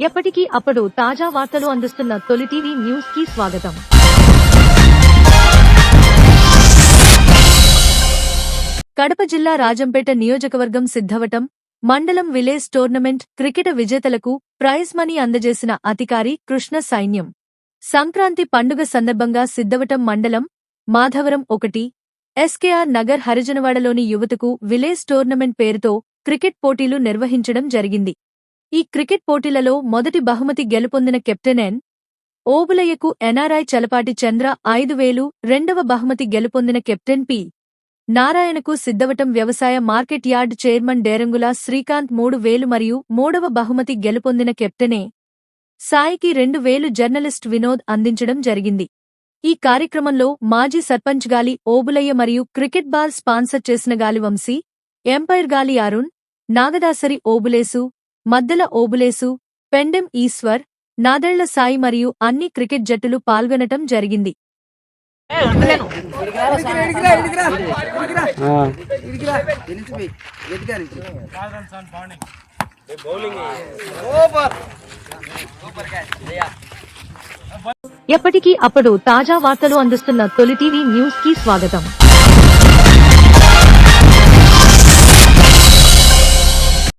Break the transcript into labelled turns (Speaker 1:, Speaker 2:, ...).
Speaker 1: ఎప్పటికీ అప్పుడు తాజా వార్తలు అందిస్తున్న తొలి టీవీ న్యూస్కి స్వాగతం. కడప జిల్లా రాజంపేట నియోజకవర్గం సిద్ధవటం మండలం విలేజ్ టోర్నమెంట్ క్రికెట్ విజేతలకు ప్రైజ్ మనీ అందజేసిన అధికారి కృష్ణ సైన్యం. సంక్రాంతి పండుగ సందర్భంగా సిద్ధవటం మండలం మాధవరం ఒకటి ఎస్కేఆర్ నగర్ హరిజనవాడలోని యువతకు విలేజ్ టోర్నమెంట్ పేరుతో క్రికెట్ పోటీలు నిర్వహించడం జరిగింది. ఈ క్రికెట్ పోటీలలో మొదటి బహుమతి గెలుపొందిన కెప్టెన్ ఎన్. ఓబులయ్యకు ఎన్ఆర్ఐ చలపాటి చంద్ర ఐదు వేలు రెండవ బహుమతి గెలుపొందిన కెప్టెన్ పి. నారాయణకు సిద్ధవటం వ్యవసాయ market yard chairman Derangula Srikanth మూడు వేలు మరియు మూడవ బహుమతి గెలుపొందిన కెప్టెనే సాయికి రెండు వేలు జర్నలిస్ట్ వినోద్ అందించడం జరిగింది. ఈ కార్యక్రమంలో మాజీ సర్పంచ్ గాలి ఓబులయ్య మరియు క్రికెట్ బాల్ స్పాన్సర్ చేసిన గాలి వంశీ ఎంపైర్ గాలి అరుణ్ నాగదాసరి ఓబులేసు మద్దెల ఓబులేసు పెండెం ఈశ్వర్ నాదెళ్ళ సాయి మరియు అన్ని క్రికెట్ జట్టులు పాల్గొనటం జరిగింది. ఎప్పటికీ అప్పుడు తాజా వార్తలు అందిస్తున్న తొలి టీవీ న్యూస్కి స్వాగతం.